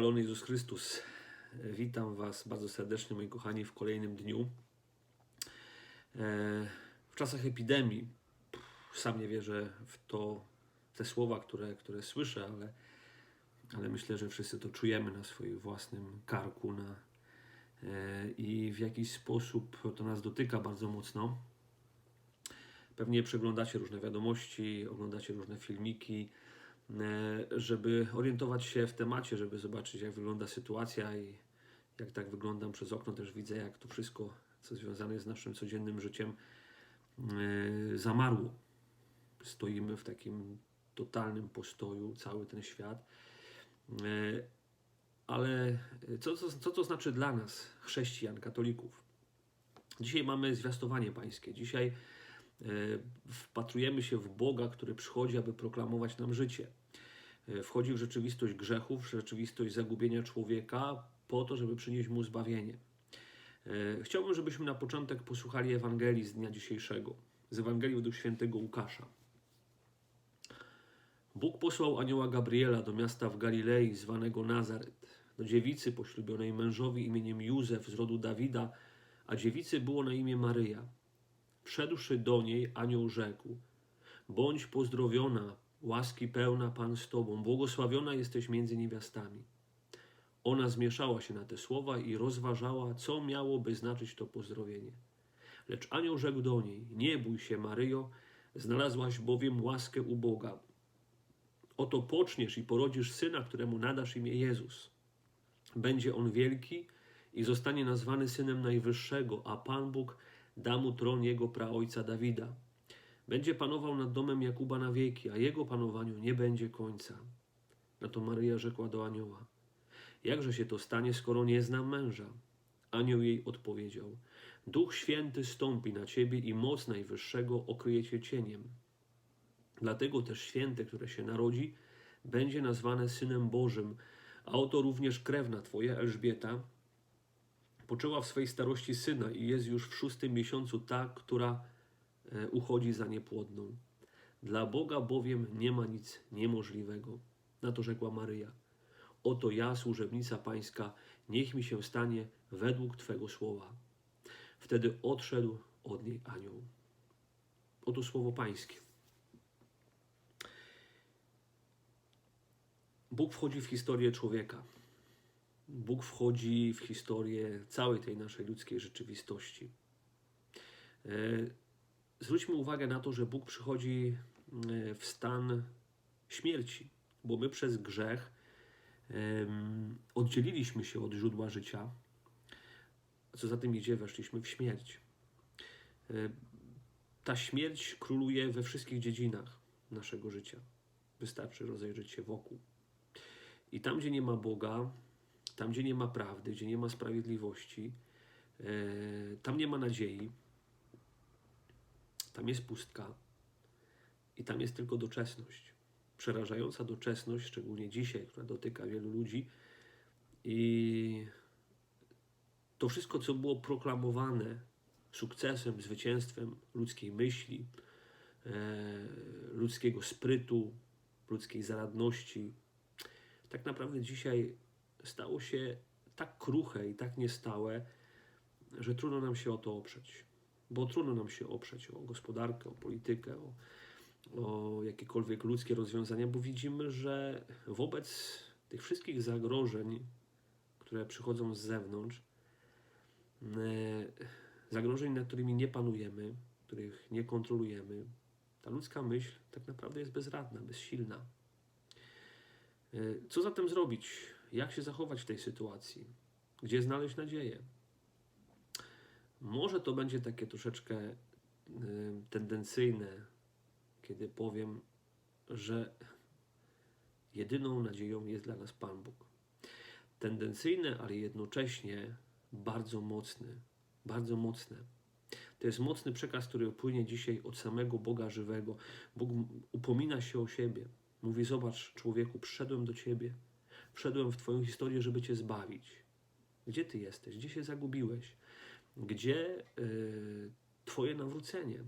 Chwalony Jezus Chrystus. Witam Was bardzo serdecznie, moi kochani, w kolejnym dniu. E, W czasach epidemii, sam nie wierzę w to, te słowa, które, które słyszę, ale, ale myślę, że wszyscy to czujemy na swoim własnym karku na, e, i w jakiś sposób to nas dotyka bardzo mocno. Pewnie przeglądacie różne wiadomości, oglądacie różne filmiki, żeby orientować się w temacie, żeby zobaczyć, jak wygląda sytuacja i jak tak wyglądam przez okno, też widzę, jak to wszystko, co związane jest z naszym codziennym życiem, e, zamarło. Stoimy w takim totalnym postoju, cały ten świat. E, Ale co, co, co to znaczy dla nas, chrześcijan, katolików? Dzisiaj mamy zwiastowanie pańskie. Dzisiaj e, wpatrujemy się w Boga, który przychodzi, aby proklamować nam życie. E, Wchodzi w rzeczywistość grzechów, w rzeczywistość zagubienia człowieka, po to, żeby przynieść mu zbawienie. E, Chciałbym, żebyśmy na początek posłuchali Ewangelii z dnia dzisiejszego, z Ewangelii według świętego Łukasza. Bóg posłał anioła Gabriela do miasta w Galilei zwanego Nazaret, do dziewicy poślubionej mężowi imieniem Józef z rodu Dawida, a dziewicy było na imię Maryja. Wszedłszy do niej, anioł rzekł: Bądź pozdrowiona, łaski pełna Pan z Tobą, błogosławiona jesteś między niewiastami. Ona zmieszała się na te słowa i rozważała, co miałoby znaczyć to pozdrowienie. Lecz anioł rzekł do niej: Nie bój się, Maryjo, znalazłaś bowiem łaskę u Boga. Oto poczniesz i porodzisz syna, któremu nadasz imię Jezus. Będzie on wielki i zostanie nazwany synem Najwyższego, a Pan Bóg da mu tron jego praojca Dawida. Będzie panował nad domem Jakuba na wieki, a jego panowaniu nie będzie końca. Na to Maryja rzekła do anioła: Jakże się to stanie, skoro nie znam męża? Anioł jej odpowiedział: Duch Święty stąpi na ciebie i moc Najwyższego okryje cię cieniem. Dlatego też święte, które się narodzi, będzie nazwane synem Bożym, a oto również krewna twoja Elżbieta poczęła w swej starości syna i jest już w szóstym miesiącu ta, która uchodzi za niepłodną. Dla Boga bowiem nie ma nic niemożliwego. Na to rzekła Maryja. Oto ja, służebnica pańska, niech mi się stanie według Twego słowa. Wtedy odszedł od niej anioł. Oto słowo pańskie. Bóg wchodzi w historię człowieka. Bóg wchodzi w historię całej tej naszej ludzkiej rzeczywistości. Zwróćmy uwagę na to, że Bóg przychodzi e, w stan śmierci, bo my przez grzech oddzieliliśmy się od źródła życia, co za tym idzie, weszliśmy w śmierć. E, Ta śmierć króluje we wszystkich dziedzinach naszego życia. Wystarczy rozejrzeć się wokół. I tam, gdzie nie ma Boga, tam, gdzie nie ma prawdy, gdzie nie ma sprawiedliwości, e, tam nie ma nadziei, tam jest pustka i tam jest tylko doczesność. Przerażająca doczesność, szczególnie dzisiaj, która dotyka wielu ludzi. I to wszystko, co było proklamowane sukcesem, zwycięstwem ludzkiej myśli, e, ludzkiego sprytu, ludzkiej zaradności, tak naprawdę dzisiaj stało się tak kruche i tak niestałe, że trudno nam się o to oprzeć. Bo trudno nam się oprzeć o gospodarkę, o politykę, o, o jakiekolwiek ludzkie rozwiązania, bo widzimy, że wobec tych wszystkich zagrożeń, które przychodzą z zewnątrz, e, zagrożeń, nad którymi nie panujemy, których nie kontrolujemy, ta ludzka myśl tak naprawdę jest bezradna, bezsilna. E, Co zatem zrobić? Jak się zachować w tej sytuacji? Gdzie znaleźć nadzieję? Może to będzie takie troszeczkę y, tendencyjne, kiedy powiem, że jedyną nadzieją jest dla nas Pan Bóg. Tendencyjne, ale jednocześnie bardzo mocny, bardzo mocne. To jest mocny przekaz, który płynie dzisiaj od samego Boga żywego. Bóg upomina się o siebie. Mówi: Zobacz, człowieku, przyszedłem do ciebie. Wszedłem w Twoją historię, żeby Cię zbawić. Gdzie Ty jesteś? Gdzie się zagubiłeś? Gdzie y, Twoje nawrócenie?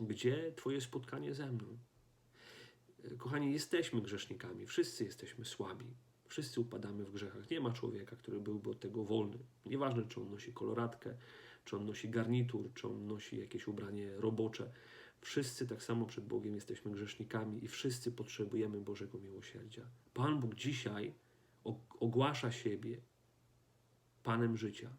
Gdzie Twoje spotkanie ze mną? Y, Kochani, jesteśmy grzesznikami, wszyscy jesteśmy słabi. Wszyscy upadamy w grzechach. Nie ma człowieka, który byłby od tego wolny. Nieważne, czy on nosi koloratkę, czy on nosi garnitur, czy on nosi jakieś ubranie robocze. Wszyscy tak samo przed Bogiem jesteśmy grzesznikami i wszyscy potrzebujemy Bożego miłosierdzia. Pan Bóg dzisiaj ogłasza siebie Panem życia.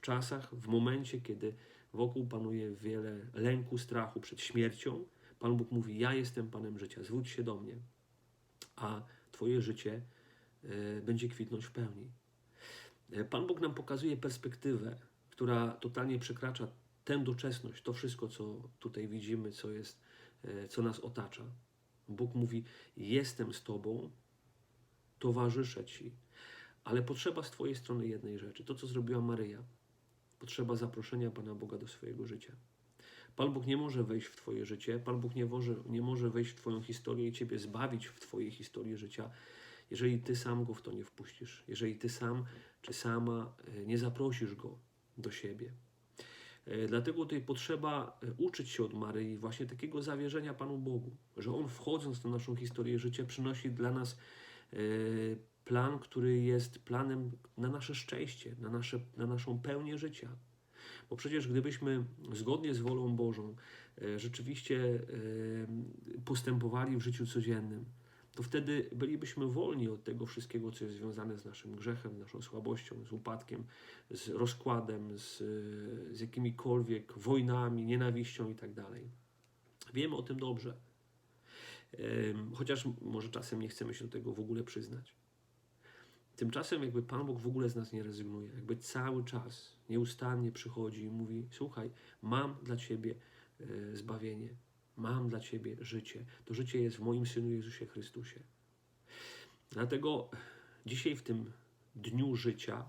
W czasach, w momencie, kiedy wokół panuje wiele lęku, strachu przed śmiercią, Pan Bóg mówi: Ja jestem Panem życia, zwróć się do mnie, a Twoje życie e, będzie kwitnąć w pełni. E, Pan Bóg nam pokazuje perspektywę, która totalnie przekracza tę doczesność, to wszystko, co tutaj widzimy, co jest, e, co nas otacza. Bóg mówi: Jestem z Tobą, towarzyszę Ci, ale potrzeba z Twojej strony jednej rzeczy, to co zrobiła Maryja. Potrzeba zaproszenia Pana Boga do swojego życia. Pan Bóg nie może wejść w Twoje życie, Pan Bóg nie może, nie może wejść w Twoją historię i Ciebie zbawić w Twojej historii życia, jeżeli Ty sam Go w to nie wpuścisz, jeżeli Ty sam czy sama e, nie zaprosisz Go do siebie. E, Dlatego tutaj potrzeba e, uczyć się od Maryi właśnie takiego zawierzenia Panu Bogu, że On wchodząc w naszą historię życia przynosi dla nas plan, który jest planem na nasze szczęście, na, nasze, na naszą pełnię życia. Bo przecież gdybyśmy zgodnie z wolą Bożą e, rzeczywiście e, postępowali w życiu codziennym, to wtedy bylibyśmy wolni od tego wszystkiego, co jest związane z naszym grzechem, naszą słabością, z upadkiem, z rozkładem, z, z jakimikolwiek wojnami, nienawiścią itd. Wiemy o tym dobrze. Chociaż może czasem nie chcemy się do tego w ogóle przyznać. Tymczasem jakby Pan Bóg w ogóle z nas nie rezygnuje. Jakby cały czas nieustannie przychodzi i mówi: Słuchaj, mam dla Ciebie e, zbawienie, mam dla Ciebie życie. To życie jest w moim Synu Jezusie Chrystusie. Dlatego dzisiaj w tym dniu życia,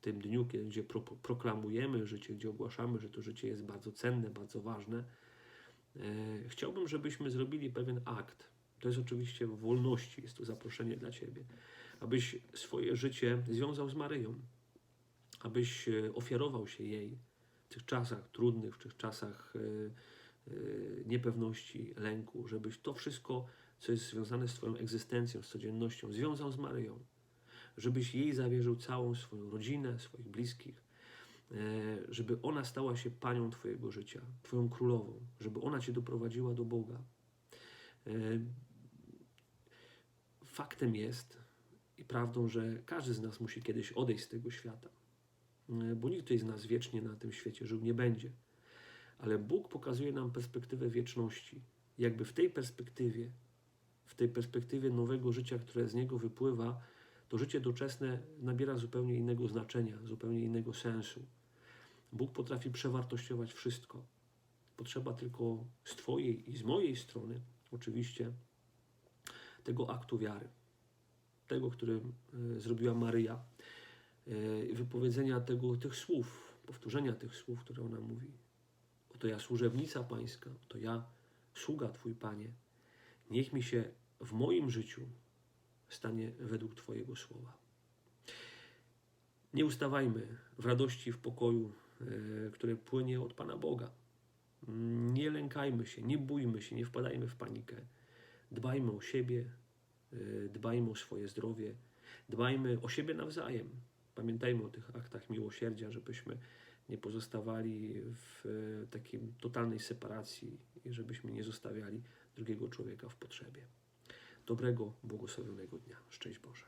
tym dniu, gdzie pro, proklamujemy życie, gdzie ogłaszamy, że to życie jest bardzo cenne, bardzo ważne, e, chciałbym, żebyśmy zrobili pewien akt. To jest oczywiście w wolności, jest to zaproszenie dla Ciebie, abyś swoje życie związał z Maryją, abyś e, ofiarował się jej w tych czasach trudnych, w tych czasach e, e, niepewności, lęku, żebyś to wszystko, co jest związane z Twoją egzystencją, z codziennością, związał z Maryją, żebyś jej zawierzył całą swoją rodzinę, swoich bliskich, żeby ona stała się panią Twojego życia, Twoją królową, żeby ona Cię doprowadziła do Boga. Faktem jest i prawdą, że każdy z nas musi kiedyś odejść z tego świata, E, bo nikt z nas wiecznie na tym świecie żył nie będzie. Ale Bóg pokazuje nam perspektywę wieczności. Jakby w tej perspektywie, w tej perspektywie nowego życia, które z niego wypływa, to życie doczesne nabiera zupełnie innego znaczenia, zupełnie innego sensu. Bóg potrafi przewartościować wszystko. Potrzeba tylko z Twojej i z mojej strony, oczywiście, tego aktu wiary. Tego, który e, zrobiła Maryja. E, wypowiedzenia tego, tych słów, powtórzenia tych słów, które ona mówi. Oto ja służebnica Pańska, to ja sługa Twój Panie. Niech mi się w moim życiu stanie według Twojego słowa. Nie ustawajmy w radości, w pokoju, e, które płynie od Pana Boga. Nie lękajmy się, nie bójmy się, nie wpadajmy w panikę. Dbajmy o siebie, dbajmy o swoje zdrowie, dbajmy o siebie nawzajem. Pamiętajmy o tych aktach miłosierdzia, żebyśmy nie pozostawali w e, takim totalnej separacji i żebyśmy nie zostawiali drugiego człowieka w potrzebie. Dobrego, błogosławionego dnia. Szczęść Boże.